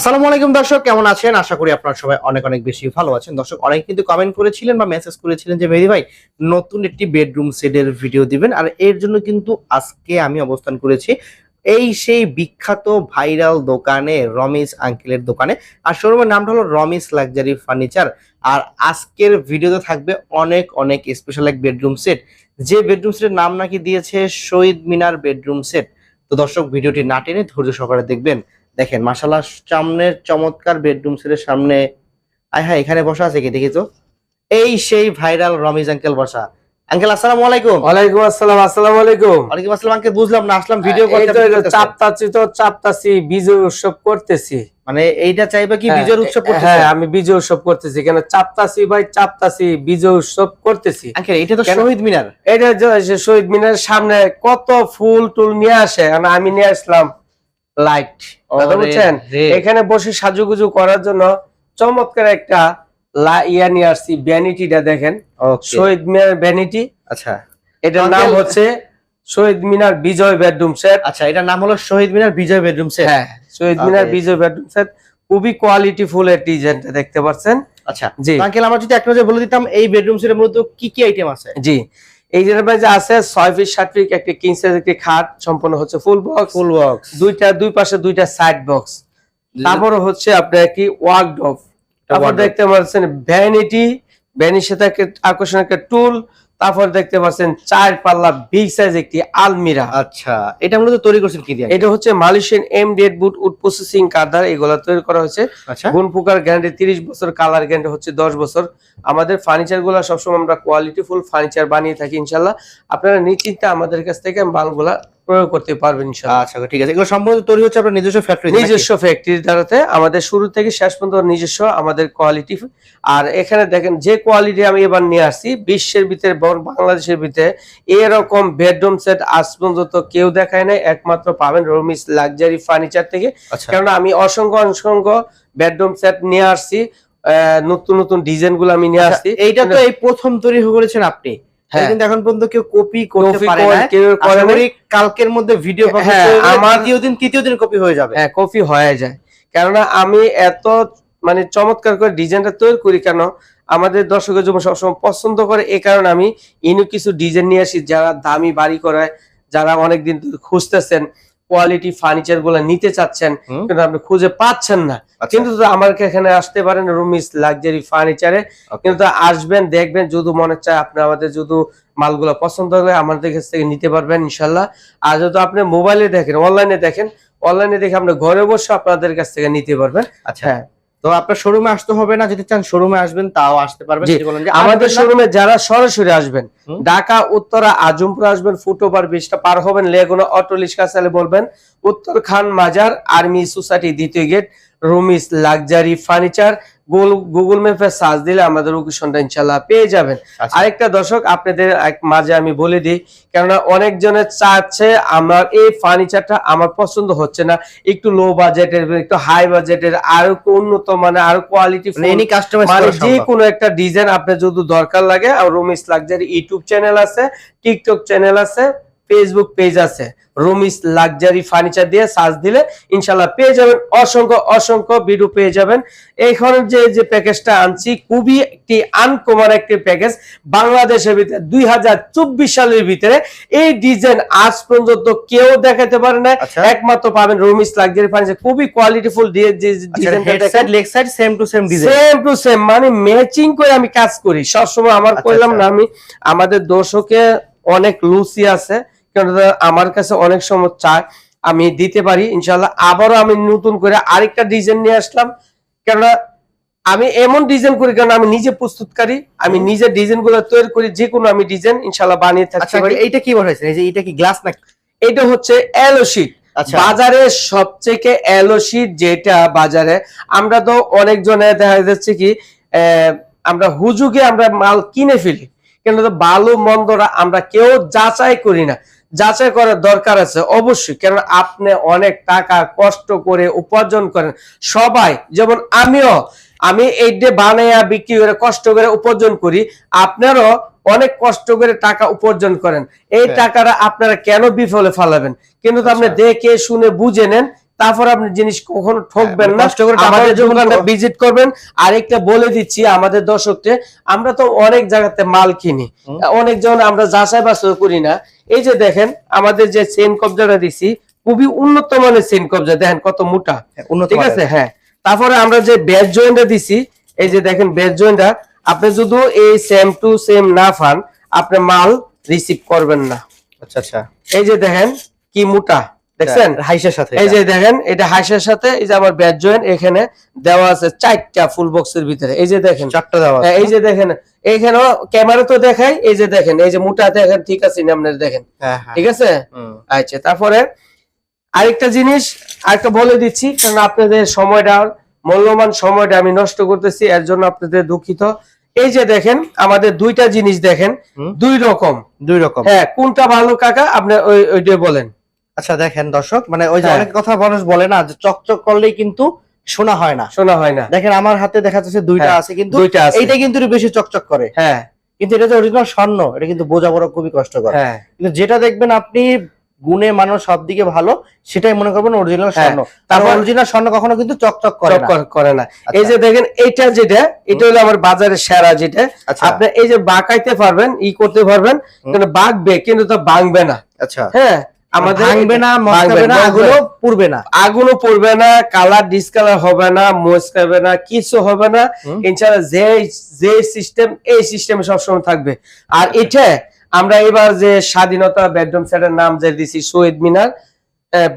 আসসালামু আলাইকুম দর্শক, কেমন আছেন? আশা করি আপনারা সবাই অনেক অনেক বেশি ভালো আছেন। দর্শক, অনেক কিন্তু কমেন্ট করেছিলেন বা মেসেজ করেছিলেন যে, মেহেদি ভাই, নতুন একটি বেডরুম সেটের ভিডিও দিবেন। আর এর জন্য কিন্তু আজকে আমি অবস্থান করেছি এই সেই বিখ্যাত ভাইরাল দোকানে রমিস আঙ্কেলের দোকানে। আর শোরুমের নামটা হলো রমিস লাক্সারি ফার্নিচার আর আজকের ভিডিওতে থাকবে অনেক অনেক স্পেশাল এক বেডরুম সেট যে বেডরুম সেটের নাম নাকি দিয়েছে শহীদ মিনার বেডরুম সেট তো দর্শক ভিডিওটি না টেনে ধৈর্য সহকারে দেখবেন। দেখেন মাসাল্লাহ সামনের চমৎকার বেডরুম সেটের সামনে আয় হ্যাঁ এখানে বসা আছে কি? দেখি তো। এই সেই ভাইরাল রমিজ আঙ্কেল বসা। আঙ্কেল আসসালামু আলাইকুম। ওয়ালাইকুম আসসালাম আসসালামু আলাইকুম। ওয়ালাইকুম আসসালাম আঙ্কেল বুঝলাম না আসলাম ভিডিও করতে তো আপনি এই তো করতেছেন। চাপতাছি তো চাপতাছি বিজয় উৎসব করতেছি। মানে এইটা চাইবে কি হ্যাঁ, বিজয়ের উৎসব করতেছে? হ্যাঁ আমি বিজয় উৎসব করতেছি কেন চাপতাছি ভাই চাপতাছি বিজয় উৎসব করতেছি। আঙ্কেল এটা তো? শহীদ মিনার। এটা শহীদ মিনারের সামনে কত ফুল টুল নিয়ে আসে আর আমি নিয়ে আসলাম। লাইট বুঝছেন? এখানে বসে সাজুগুজু করার জন্য চমৎকার একটা ইয়া নিয়ে আসছি ভ্যানিটিটা দেখেন। শহীদ মিনার ভ্যানিটি আচ্ছা। এটার নাম হচ্ছে শহীদ মিনার বিজয় বেডরুম সেট আচ্ছা এটার নাম হলো শহীদ মিনার বিজয় বেডরুম সেট হ্যাঁ শহীদ মিনার বিজয় বেডরুম সেট খুবই কোয়ালিটি ফুল এর ডিজাইনটা দেখতে পাচ্ছেন। আচ্ছা। জি। আঙ্কেল আমার যদি এক নজরে বলে দিতাম এই বেডরুম সেটের মধ্যে কি কি আইটেম আছে? জি। এই যে যে আছে ছয় ফিট সাত ফিট একটি কিং সাইজ একটি খাট সম্পূর্ণ হচ্ছে ফুল বক্স ফুল বক্স দুইটা দুই পাশে দুইটা সাইড বক্স তারপরে হচ্ছে আপনার কি ওয়ার্কডপ তারপর। দেখতে পাচ্ছেন ভ্যানিটি ভ্যানির সাথে আকর্ষণ একটা টুল তারপর দেখতে পাচ্ছেন চার পাল্লা বিগ সাইজ একটি আলমিরা। আচ্ছা এটা মূলত তৈরি করছেন কি দিয়ে? এটা হচ্ছে মালয়েশিয়ান এম ডেড বুট উড প্রসেসিং কাদার এগুলো তৈরি করা হয়েছে। গুণ পোকার গ্যারান্টি তিরিশ বছর কালার গ্যারান্টি হচ্ছে দশ বছর। আমাদের ফার্নিচারগুলা সবসময় আমরা কোয়ালিটি ফুল ফার্নিচার বানিয়ে থাকি ইনশাল্লাহ। আপনারা নিশ্চিন্তে আমাদের কাছ থেকে মালগুলা প্রয়োগ করতে পারবেন আচ্ছা ঠিক আছে। এগুলো সম্পূর্ণ তৈরি হচ্ছে আপনার নিজস্ব ফ্যাক্টরি নিজস্ব ফ্যাক্টরির দ্বারাতে আমাদের শুরু থেকে শেষ পর্যন্ত নিজস্ব আমাদের কোয়ালিটি আর এখানে দেখেন যে কোয়ালিটি আমি এবার নিয়ে আসছি বিশ্বের ভিতরে বাংলাদেশের ভিতরে এরকম বেডরুম সেট আজ পর্যন্ত কেউ দেখায় নাই একমাত্র পাবেন রমিস লাক্সারি ফার্নিচার থেকে। আচ্ছা। কেননা আমি অসংখ্য অসংখ্য বেডরুম সেট নিয়ে আসছি আহ, নতুন নতুন ডিজাইনগুলো আমি নিয়ে আসছি। আচ্ছা, এইটা তো এই প্রথম তৈরি করেছেন আপনি। কিন্তু এখন পর্যন্ত কেউ কপি করতে পারে না কেউ করে আশা নাই। করি কালকের মধ্যে ভিডিও হ্যাঁ, আমার- দ্বিতীয় দিন তৃতীয় দিন কপি হয়ে যাবে। হ্যাঁ কপি হয়ে যায়। কেননা আমি এত মানে চমৎকার করে ডিজাইনটা তৈরি করি কেন? আমাদের দর্শকের জন্য সবসময় পছন্দ করে। এই কারণে আমি ইনু কিছু ডিজাইন নিয়ে আসি যারা দামি বাড়ি করায় যারা অনেকদিন খুঁজতেছেন। কোয়ালিটি ফার্নিচারগুলা নিতে চাচ্ছেন কিন্তু আপনি খুঁজে পাচ্ছেন না। আচ্ছা, কিন্তু আমার এখানে আসতে পারেন রুমিস লাক্সারি ফার্নিচারে কিন্তু আসবেন দেখবেন যদি মনে চায় আপনি আমাদের যদি মালগুলো পছন্দ হলে আমাদের কাছ থেকে নিতে পারবেন ইনশাল্লাহ আর যদি আপনি মোবাইলে দেখেন অনলাইনে দেখেন অনলাইনে দেখে আপনি ঘরে বসে আপনাদের কাছ থেকে নিতে পারবেন। আচ্ছা। হ্যাঁ। তো আপনার শোরুমে আসতে হবে না যদি চান শোরুমে আসবেন তাও আসতে পারবেন। আমাদের শোরুমে যারা সরাসরি আসবেন ঢাকা উত্তরা আজমপুর আসবেন ফুটওভার ব্রিজটা পার হবেন লেগুনা অটো রিক্সা চালে বলবেন উত্তর খান মাজার আর্মি সোসাইটি দ্বিতীয় gate Rumis luxury furniture Google ম্যাপে সার্চ দিলে আমাদের লোকেশনটা ইনশাল্লাহ পেয়ে যাবেন। আচ্ছা, আরেকটা দর্শক আপনাদের এক মাঝে আমি বলে দিই কেননা অনেকজনের চাচ্ছে আমার এই ফার্নিচারটা আমার পছন্দ হচ্ছে না। একটু লো বাজেটের একটু হাই বাজেটের আরও উন্নত মানে আরও কোয়ালিটি মানে যে কোনো একটা ডিজাইন আপনার যদি দরকার লাগে আর রুমিস লাক্সারি ইউটিউব চ্যানেল আছে টিকটক চ্যানেল আছে ফেসবুক পেজ আছে। রুমিস লাক্সারি ফার্নিচার দিয়ে সার্চ দিলে ইনশাল্লাহ পেয়ে যাবেন। অসংখ্য অসংখ্য ভিডিও পেয়ে যাবেন। এইখানে যে যে প্যাকেজটা আনছি খুবই একটি আনকমন একটি প্যাকেজ বাংলাদেশের ভিতরে দুই হাজার চব্বিশ সালের ভিতরে। এই ডিজাইন আজ পর্যন্ত কেউ দেখাতে পারে না আচ্ছা। একমাত্র পাবেন রুমিস লাক্সারি ফার্নিচার খুবই quality full same to same to same মানে ম্যাচিং করে আমি কাজ করি। সবসময় আমার আচ্ছা, কইলাম আচ্ছা। না আমি আমাদের দর্শকে অনেক লুসি আছে। আমার কাছে অনেক সময় চায় আমি দিতে পারি ইনশাল্লাহ আবারও আমি নতুন করে আরেকটা ডিজাইন নিয়ে আসলাম। কেননা আমি এমন ডিজাইন করি কারণ আমি নিজে প্রস্তুতকারী আমি নিজে ডিজাইনগুলো তৈরি করি যে কোনো আমি ডিজাইন ইনশাল্লাহ বানিয়ে থাকতে আচ্ছা পারি। এইটা কি এই যে এটা কি গ্লাস নাকি? এটা হচ্ছে এলো শিট আচ্ছা। বাজারে সবচেয়ে এলো শীত যেটা বাজারে আমরা তো অনেক জনে দেখা যাচ্ছে কি আহ, আমরা হুজুগে আমরা মাল কিনে ফেলি। কিন্তু তো ভালো মন্দরা আমরা কেউ যাচাই করি না। যাচাই করার দরকার আছে অবশ্যই কেন আপনি অনেক টাকা কষ্ট করে উপার্জন করেন। সবাই যেমন আমিও আমি এই ডে বানাইয়া বিক্রি করে কষ্ট করে উপার্জন করি আপনারও অনেক কষ্ট করে টাকা উপার্জন করেন। এই হ্যাঁ। টাকাটা আপনারা কেন বিফলে ফালাবেন? কিন্তু আপনি আচ্ছা। দেখে শুনে বুঝে নেন তারপর আপনি জিনিস কখনো ঠকবেন না। কষ্ট করে আমাদের দোকানটা ভিজিট করবেন। আরেকটা বলে দিচ্ছি আমাদের দর্শককে আমরা তো অনেক জায়গাতে মাল কিনি। অনেক জন আমরা যাচাই বাছাই করি না। এই যে দেখেন আমাদের যে চেন কবজাটা দিছি খুবই উন্নত মানের চেন কবজা। দেখেন কত মোটা। ঠিক আছে? হ্যাঁ। তারপরে আমরা যে ব্যাস জয়েন্টটা দিছি এই যে দেখেন ব্যাস জয়েন্টটা আপনি যদি এই সেম টু সেম না ফান আপনি মাল রিসিভ করবেন না। আচ্ছা আচ্ছা। এই যে দেখেন কি মোটা। দেখছেন? হাইসের সাথে এই যে দেখেন এটা হাইসের সাথে এই যে আমার ব্যাচ জয়েন্ট এখানে দেওয়া আছে চারটা ফুল বক্সের ভিতরে। এই যে দেখেন। চারটা দেওয়া আছে। হ্যাঁ, এই যে দেখেন এইখানেও ক্যামেরা তো দেখাই এই যে দেখেন এই যে মোটা দেখেন ঠিক আছে নি আপনারা দেখেন। হ্যাঁ হ্যাঁ। ঠিক আছে? আচ্ছা তারপরে আরেকটা জিনিস আরেকটা বলে দিচ্ছি কারণ আপনাদের সময়টা মূল্যবান সময়টা আমি নষ্ট করতেছি এর জন্য আপনাদের দুঃখিত। এই যে দেখেন আমাদের দুইটা জিনিস দেখেন দুই রকম। দুই রকম। হ্যাঁ কোনটা ভালো কাকা? আপনি ওই ওইটা বলেন। আচ্ছা দেখেন দর্শক মানে ওই যে হ্যাঁ। অনেক কথা মানুষ বলে না যে চকচক করলেই কিন্তু শোনা হয় না। শোনা হয় না। দেখেন আমার হাতে দেখা যাচ্ছে দুইটা হ্যাঁ, আছে কিন্তু এইটা কিন্তু বেশি চকচক করে। হ্যাঁ। কিন্তু এটা যে অরিজিনাল স্বর্ণ এটা কিন্তু বোঝা বড় খুবই কষ্টকর। হ্যাঁ। কিন্তু যেটা দেখবেন আপনি গুণে মানুষ সব দিকে ভালো সেটাই মনে করবেন অরিজিনাল স্বর্ণ। তারপর তারপর- অরিজিনাল স্বর্ণ কখনো কিন্তু চকচক করে না। করে না। আচ্ছা। এই যে দেখেন এটা যেটা এটা হলো আমার বাজারের সেরা যেটা। আচ্ছা। আপনি এই যে বাঁকাইতে পারবেন ই করতে পারবেন কিন্তু বাঁকবে কিন্তু তো ভাঙবে না। আচ্ছা। হ্যাঁ। আমাদের ভাঙবে না মস্কাবে না আগুলো পুড়বে না। আগুনও পড়বে না কালার ডিসকালার হবে না মস্কাবে না কিছু হবে না। ইনশাআল্লাহ যে যে সিস্টেম এই সিস্টেমে সবসময় থাকবে। আর এটা আমরা এবার যে স্বাধীনতা বেডরুম সেটের নাম যে দিছি Shaheed Minar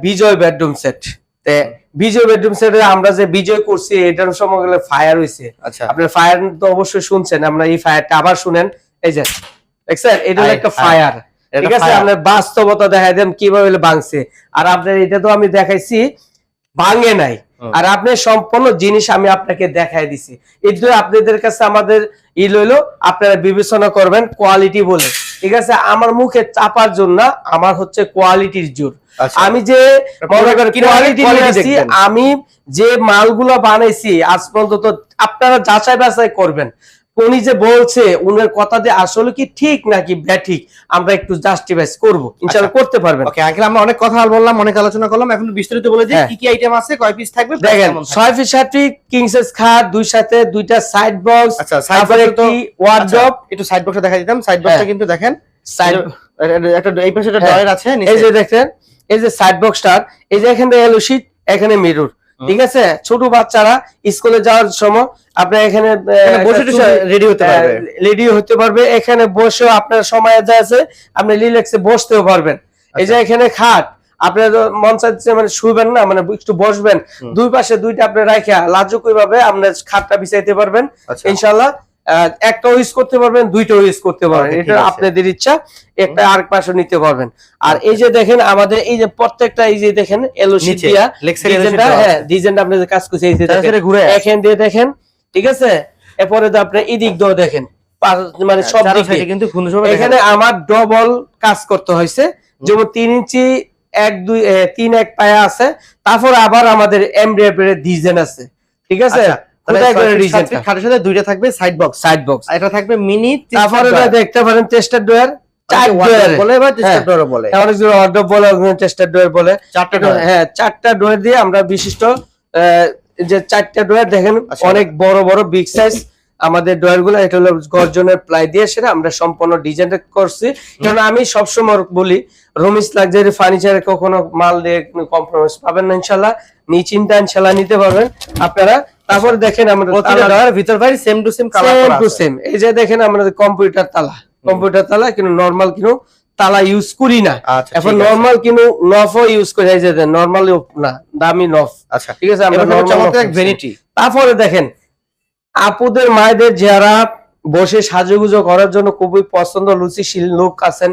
Bijoy bedroom set. Bijoy bedroom সেটে আমরা যে বিজয় করছি এটার সময় গেলে ফায়ার হয়েছে আচ্ছা। আপনার ফায়ার তো অবশ্যই শুনছেন আমরা এই ফায়ারটা আবার শুনেন। এই যে দেখছেন? এটা একটা ফায়ার ঠিক আছে। আপনার বাস্তবতা দেখাই দেন কীভাবে ভাঙছে। আর আপনার এটা তো আমি দেখাইছি ভাঙে নাই। আর আপনি সম্পূর্ণ জিনিস আমি আপনাকে দেখাই দিছি। এই আপনাদের কাছে আমাদের ই লইলো আপনারা বিবেচনা করবেন কোয়ালিটি বলে। ঠিক আছে আমার মুখে চাপার জন্য আমার হচ্ছে কোয়ালিটির জোর। আচ্ছা। আমি যে মনে? আমি যে মালগুলো বানাইছি আজ পর্যন্ত আপনারা যাচাই বাছাই করবেন। উনি যে বলছে উনার কথা যে আসলে কি ঠিক নাকি ব্যাঠিক আমরা একটু জাস্টিফাইস করব ইনশাআল্লাহ আচ্ছা। করতে পারবেন ওকে আঙ্কেল আমরা অনেক কথা বললাম অনেক আলোচনা করলাম এখন বিস্তারিত বলে দিই হ্যাঁ। কি কি আইটেম আছে কয় পিস থাকবে দেখেন কেমন থাকবে? ছয় ফিট ষাটটি কিংসেস খাট দুই সাথে দুইটা সাইড বক্স আচ্ছা সাইড তারপরে তো একটি ওয়ার্ড্রপ আচ্ছা, একটু সাইড বক্সে দেখা দিতাম সাইড বক্সটা হ্যাঁ। কিন্তু দেখেন সাইড একটা এই পাশে একটা হ্যাঁ। ড্রয়ার আছে এই যে দেখেন এই যে সাইড বক্সটার এই যে এখানে এলো শীট এখানে মিরর। ঠিক আছে? ছোট বাচ্চারা স্কুলে যাওয়ার সময় আপনার এখানে বসে রেডি হতে পারবে। রেডি হতে পারবে। এখানে বসেও আপনার সময় যা আছে আপনি রিল্যাক্সে বসতেও পারবেন। এই যে আচ্ছা। এখানে খাট আপনার মন চাইছে মানে শুবেন না মানে একটু বসবেন। দুই পাশে দুইটা আপনি রাখা লাজুক ভাবে আপনার খাটটা বিছাইতে পারবেন। ইনশাআল্লাহ ইনশাল্লাহ আহ, একটাও ইউজ করতে পারবেন দুইটাও ইউজ করতে পারবেন। এটা আপনাদের ইচ্ছা একটা আরেক পাশে নিতে পারবেন। আর এই যে দেখেন আমাদের এই যে প্রত্যেকটা এই যে দেখেন ডিজাইনটা হ্যাঁ ডিজাইনটা আপনাদের কাজ করছে এই যে দেখেন। দিয়ে দেখেন ঠিক আছে? এরপরে তো আপনি এদিক দিয়েও দেখেন মানে সব চারো দিকে। সাইডে কিন্তু এখানে আমার ডবল কাজ করতে হয়েছে যেমন তিন ইঞ্চি এক দুই তিন এক পায়া আছে তারপর আবার আমাদের এমব্রয়ডারি ডিজাইন আছে ঠিক আছে? ডিজাইনটা খাটের সাথে দুইটা থাকবে সাইড বক্স সাইড বক্স এটা থাকবে মিনি তারপরে দেখতে পারেন টেস্টার ডোয়ার চার ওয়ার্ডরোব ডোয়ার বলে বা হ্যাঁ। চারটা হ্যাঁ চারটা ডোয়ার দিয়ে আমরা বিশিষ্ট যে চারটা ডোয়ার দেখেন আচ্ছা। অনেক বড় বড় বিগ সাইজ আমাদের ডোয়ারগুলো এটা হলো গর্জনের প্লাই দিয়ে সেটা আমরা সম্পূর্ণ ডিজাইন করছি। কারণ আমি সবসময় বলি রমিস লাক্সারি ফার্নিচারে কখনো মাল দিয়ে কম্প্রোমাইজ পাবেন না ইনশাল্লাহ নিশ্চিন্তা ইনশাল্লাহ নিতে পারবেন। আপনারা তারপরে দেখেন আমাদের ভিতর বাইরে same to same to same এই যে দেখেন আমাদের কম্পিউটার তালা। কম্পিউটার তালা কিন্তু নরমাল কিন্তু তালা ইউজ করি না। আচ্ছা এখন। নরমাল কিন্তু নফও ইউজ করি। এই যে নরমালি না দামি নফ। আচ্ছা। ঠিক আছে আমরা নফ ইউজ ভ্যানিটি তারপরে দেখেন আপুদের মায়েদের যারা বসে সাজুগুজো করার জন্য খুবই পছন্দ লুচিশীল লোক আছেন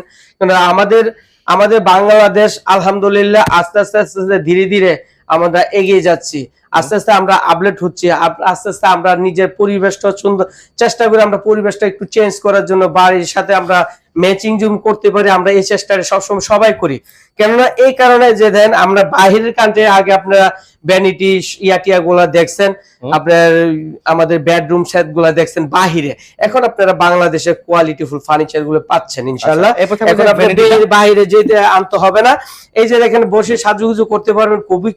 আমাদের আমাদের বাংলাদেশ আলহামদুলিল্লাহ আস্তে আস্তে আস্তে আস্তে ধীরে ধীরে আমরা এগিয়ে যাচ্ছি। আস্তে আস্তে আমরা আপডেট হচ্ছি। আস্তে আস্তে আমরা নিজের পরিবেশটা সুন্দর চেষ্টা করি আমরা পরিবেশটা একটু চেঞ্জ করার জন্য বাড়ির সাথে আমরা ম্যাচিং জুম করতে পারি আমরা এই চেষ্টাটা সবসময় সবাই করি। কেননা এই কারণে যে দেন আমরা বাহিরের কান্ট্রি আগে আপনারা ভ্যানিটি ইয়াটিয়া গুলা দেখছেন আপনার আমাদের বেডরুম সেটগুলা দেখছেন বাহিরে। এখন আপনারা বাংলাদেশের কোয়ালিটিফুল ফার্নিচারগুলো পাচ্ছেন ইনশাল্লাহ আচ্ছা, এখন আপনার বাইরে যেতে আনতে হবে না। এই যে দেখেন বসে সাজুগুজু করতে পারবেন খুবই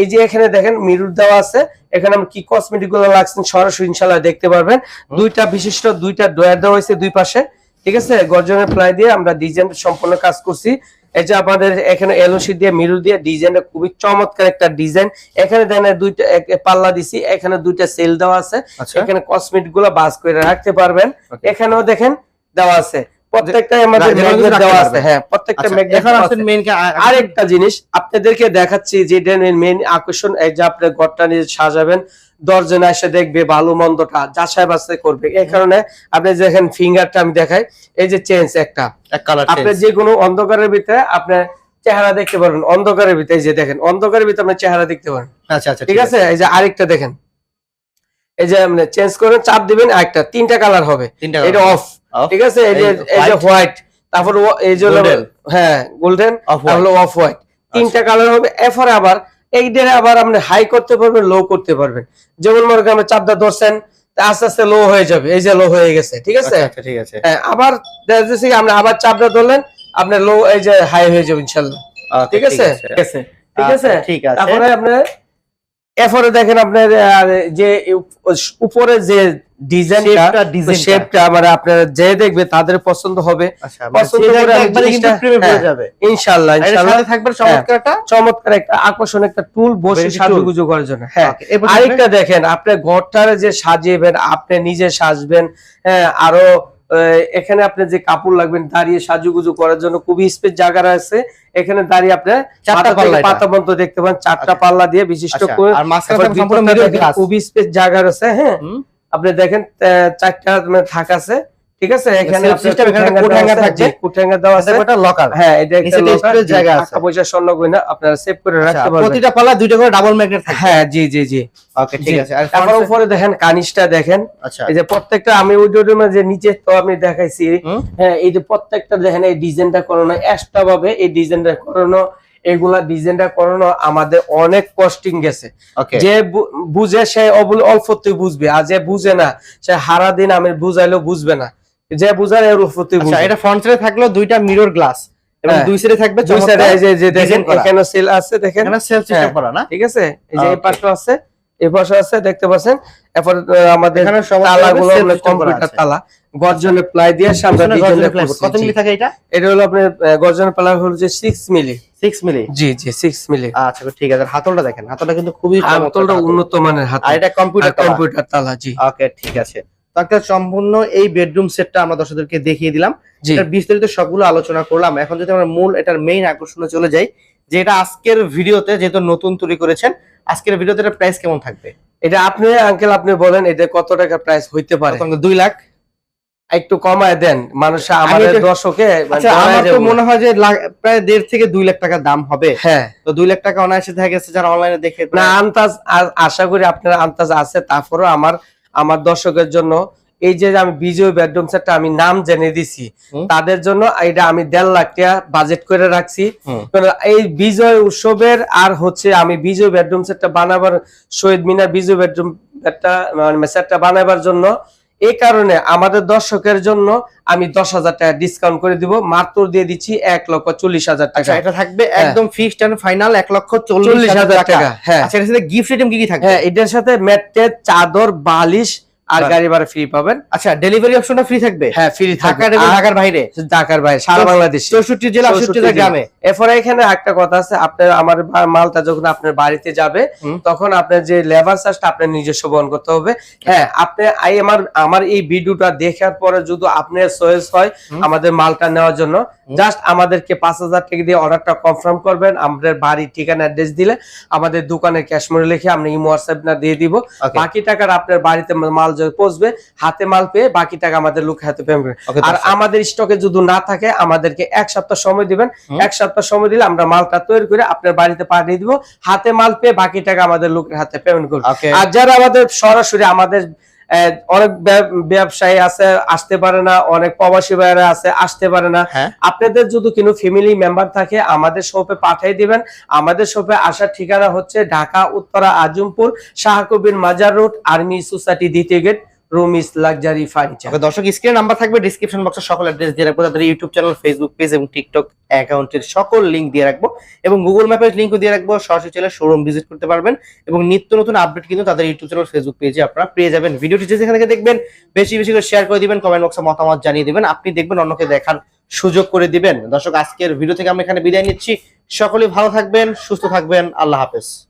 এই যে এখানে দেখেন মিরুর দেওয়া আছে। এখানে আমরা কি কসমেটিকগুলো লাগছেন সরাসরি ইনশাল্লাহ দেখতে পারবেন। দুইটা বিশিষ্ট দুইটা ডয়ার দেওয়া হয়েছে দুই পাশে। ঠিক আছে? গর্জনের প্লাই দিয়ে আমরা ডিজাইন সম্পূর্ণ কাজ করছি। এই যে আমাদের এখানে এলওসি দিয়ে মিরু দিয়ে ডিজাইনটা খুবই চমৎকার একটা ডিজাইন এখানে দেখেন দুইটা এক- পাল্লা দিছি এখানে দুইটা সেল দেওয়া আছে। আচ্ছা। এখানে কসমেটিকগুলো বাস করে রাখতে পারবেন। এখানেও দেখেন দেওয়া আছে। প্রত্যেকটা আমাদের ম্যাগনেট দেওয়া আছে হ্যাঁ প্রত্যেকটা আচ্ছা, ম্যাগনেট মেইন আরেকটা জিনিস আপনাদেরকে দেখাচ্ছি যেটা মেইন আকর্ষণ এই যে আপনি ঘরটা নিয়ে সাজাবেন দশজন এসে দেখবে ভালো মন্দটা যাচাই বাছাই করবে। এই কারণে আপনি দেখেন ফিঙ্গারটা আমি দেখাই এই যে চেঞ্জ একটা। আপনি যে কোনো অন্ধকারের ভিতরে আপনার চেহারা দেখতে পারবেন অন্ধকারের ভিতরে যে দেখেন অন্ধকারের ভিতরে আপনার চেহারা দেখতে পারেন আচ্ছা আচ্ছা ঠিক আছে? এই যে আরেকটা দেখেন। এই যে চেঞ্জ করেন চাপ দিবেন আরেকটা তিনটা কালার হবে। তিনটা এটা অফ. ঠিক আছে? এই যে এই এই যে হোয়াইট তারপর এই যে হ্যাঁ গোল্ডেন. তাহলে অফ হোয়াইট তিনটা কালার হবে। এরপরে আবার এইটারে আবার আপনি হাই করতে পারবেন লো করতে পারবেন। যেমন মনে করেন চাপটা ধরছেন আস্তে আস্তে লো হয়ে যাবে। এই যে লো হয়ে গেছে ঠিক আছে? আচ্ছা, আচ্ছা, ঠিক আছে। হ্যাঁ, আবার দেখা যাচ্ছে আপনি আবার চাপটা ধরলেন আপনার লো এই যে হাই হয়ে যাবে ইনশাল্লাহ। ঠিক আছে? ঠিক আছে? ঠিক আছে? আচ্ছা, ঠিক আছে। তারপরে আপনার এরপরে দেখেন আপনার যে উপরে যে ডিজাইনটা শেপটা মানে আপনারা যে দেখবে তাদের পছন্দ হবে আচ্ছা মানে পছন্দ করে প্রেমে পড়ে হ্যাঁ। যাবে ইনশাল্লাহ আর এর ইনশাল্লাহ সাথে থাকবে চমৎকার একটা চমৎকার একটা আকর্ষণ একটা টুল বসে সাজুগুজু করার জন্য হ্যাঁ থাকবে- আরেকটা দেখেন আপনি ঘরটারে যে সাজিয়েবেন আপনি নিজে সাজবেন হ্যাঁ আরও এখানে আপনি যে কাপড় লাগবেন দাঁড়িয়ে সাজুগুজু করার জন্য খুবই স্পেস জায়গা আছে এখানে দাঁড়িয়ে আপনি পাতা পর্যন্ত দেখতে পান চারটা। পাল্লা দিয়ে বিশিষ্ট আচ্ছা। খুবই স্পেস জায়গা আছে হ্যাঁ। আপনি দেখেন চারটা মানে থাক আছে ঠিক আছে? এখানে দেওয়া আছে, আছে। আছে লকার হ্যাঁ এটা একটা নিচে locker, display টাকা পয়সা স্বর্ণ গয়না আপনারা সেভ করে রাখতে পারবেন। প্রতিটা পাল্লা দুইটা করে ডাবল ম্যাগনেট থাকে হ্যাঁ জি জি জি। ওকে ঠিক আছে। আর তারপর উপরে দেখেন কানিসটা দেখেন। আচ্ছা। এই যে প্রত্যেকটা আমি ওই রুমে যে নিচে তো আমি দেখাইছি। হ্যাঁ এই যে প্রত্যেকটা দেখেন এই ডিজাইনটা করানো এক্সট্রা ভাবে এই ডিজাইনটা করানো এগুলা ডিজাইনটা করানো আমাদের অনেক কস্টিং গেছে। যে বুঝে সে অবল অল্পতেই বুঝবে আর যে বুঝে না সে হারা দিন আমি বুঝাইলেও বুঝবে না। যে বুঝার এর অল্পতেই আচ্ছা বুঝবে। এটা ফ্রন্ট সাইডে থাকল দুইটা মিরর গ্লাস এবং হ্যাঁ। দুই সাইডে থাকবে দুই এ এই যে দেখেন এখানে সেল আছে দেখেন। এখানে সেলফ সিস্টেম। করা না? ঠিক আছে? এই যে এই. পাশে আছে এই পাশে আছে দেখতে পাচ্ছেন? এরপর আমাদের তালাগুলো কম্পিউটার তালা। গর্জনের প্লাই দিয়ে ডিজাইনটা কত মিলি থাকে এটা? এটা হলো আপনার গর্জনের প্লাই হলো যে 6 মিলি। 6 মিলি? জি জি 6 মিলি। আচ্ছা ঠিক আছে হাতলটা দেখেন হাতলটা কিন্তু খুবই হাতলটা উন্নত মানের হাত আর এটা কম্পিউটার কম্পিউটার তালা। জি। ওকে ঠিক আছে। একটা সম্পূর্ণ এই বেডরুম সেটটা আমরা দর্শকদেরকে দেখিয়ে দিলাম। এটার বিস্তারিত সবগুলো আলোচনা করলাম। এখন যদি আমরা মূল এটার মেইন আকর্ষণে চলে যাই যে এটা আজকের ভিডিওতে যেহেতু নতুন তৈরি করেছেন আজকের ভিডিওতে প্রাইস কেমন থাকবে? এটা আপনি আঙ্কেল আপনি বলেন এটা কত টাকা প্রাইস হইতে পারে? দুই লাখ। একটু কমায় দেন। মানুষ আমাদের দর্শকে আচ্ছা আমার তো মনে হয় যে প্রায় দেড় থেকে দুই লাখ টাকা দাম হবে। হ্যাঁ। তো দুই লাখ টাকা অনায়াসে দেখা গেছে যারা অনলাইনে দেখে না আন্তাজ আশা করি আপনার আন্তাজ আছে তারপরও আমার আমার দর্শকের জন্য এই যে আমি বিজয় বেডরুম সেটটা আমি নাম জেনে দিছি তাদের জন্য এটা আমি দেড় লাখ টাকা বাজেট করে রাখছি। এই বিজয় উৎসবের আর হচ্ছে আমি বিজয় বেডরুম সেটটা বানাবার শহীদ মিনার বিজয় বেডরুম একটা মানে সেটটা বানাবার জন্য এই কারণে আমাদের দর্শকের জন্য আমি দশ হাজার টাকা ডিসকাউন্ট করে দিব। মাত্র দিয়ে দিচ্ছি এক লক্ষ চল্লিশ হাজার আচ্ছা টাকা। এটা থাকবে একদম ফিক্সড এন্ড ফাইনাল এক লক্ষ চল্লিশ হাজার টাকা। হ্যাঁ। আচ্ছা এর সাথে গিফট আইটেম কি কি থাকবে? হ্যাঁ এটার সাথে ম্যাট্রেস চাদর বালিশ আর গাড়ি ভাড়া ফ্রি পাবেন। আচ্ছা ডেলিভারি অপশনটা ফ্রি থাকবে? হ্যাঁ ফ্রি থাকবে। ঢাকার বাইরে? ঢাকার বাইরে সারা বাংলাদেশ। চৌষট্টি জেলা আটষট্টি গ্রামে? এরপরে এখানে একটা কথা আছে আপনার আমার মালটা যখন আপনার বাড়িতে যাবে তখন আপনার যে লেবার চার্জটা আপনার নিজস্ব বহন করতে হবে। হ্যাঁ আপনি এই আমার আমার এই ভিডিওটা দেখার পরে যদি আপনার চয়েস হয় আমাদের মালটা নেওয়ার জন্য জাস্ট আমাদেরকে পাঁচ হাজার টাকা দিয়ে অর্ডারটা কনফার্ম করবেন আমাদের বাড়ির ঠিকানা অ্যাড্রেস দিলে আমাদের দোকানের ক্যাশমোড়ে লিখে আমরা ইমো হোয়াটসঅ্যাপ না দিয়ে দিব। বাকি টাকার আপনার বাড়িতে মাল পৌঁছবে হাতে মাল পেয়ে বাকি টাকা আমাদের লোক হাতে পেমেন্ট আর আমাদের স্টকে যদি না থাকে আমাদেরকে এক সপ্তাহ সময় দিবেন। এক সপ্তাহ সময় দিলে আমরা মালটা তৈরি করে আপনার বাড়িতে পাঠিয়ে দিব। হাতে মাল পেয়ে বাকি টাকা আমাদের লোকের হাতে পেমেন্ট করব। আর যারা আমাদের সরাসরি আমাদের অনেক ব্যব- ব্যবসায়ী আছে আসতে পারে না অনেক প্রবাসী ভাইয়েরা আছে আসতে পারে না। হ্যাঁ। আপনাদের যদি কোনো ফ্যামিলি মেম্বার থাকে আমাদের শপে পাঠিয়ে দিবেন। আমাদের শপে আসার ঠিকানা হচ্ছে Dhaka Uttara Azampur Shahkabir Mazar road army society দ্বিতীয় গেট রুমিস লাক্সারি ফার্নিচার দর্শক স্ক্রিনে নাম্বার থাকবে ডিসক্রিপশন বক্সে সকল অ্যাড্রেস দিয়ে রাখব। তাদের ইউটিউব চ্যানেল ফেসবুক পেজ এবং টিকটক অ্যাকাউন্টের সকল লিংক দিয়ে রাখব। এবং গুগল ম্যাপের লিঙ্কও দিয়ে রাখব। সরাসরি চলে শোরুম ভিজিট করতে পারবেন। এবং নিত্য নতুন আপডেট কিন্তু তাদের ইউটিউব চ্যানেল ফেসবুক পেজে আপনারা পেয়ে যাবেন। ভিডিওটি যেখান থেকে দেখবেন, বেশি বেশি করে শেয়ার করে দিবেন কমেন্ট বক্সে মতামত জানিয়ে দিবেন। আপনি দেখবেন অন্যকে দেখার সুযোগ করে দিবেন। দর্শক, আজকের ভিডিও থেকে আমরা এখানে বিদায় নিচ্ছি। সকলেই ভালো থাকবেন, সুস্থ থাকবেন। আল্লাহ হাফেজ।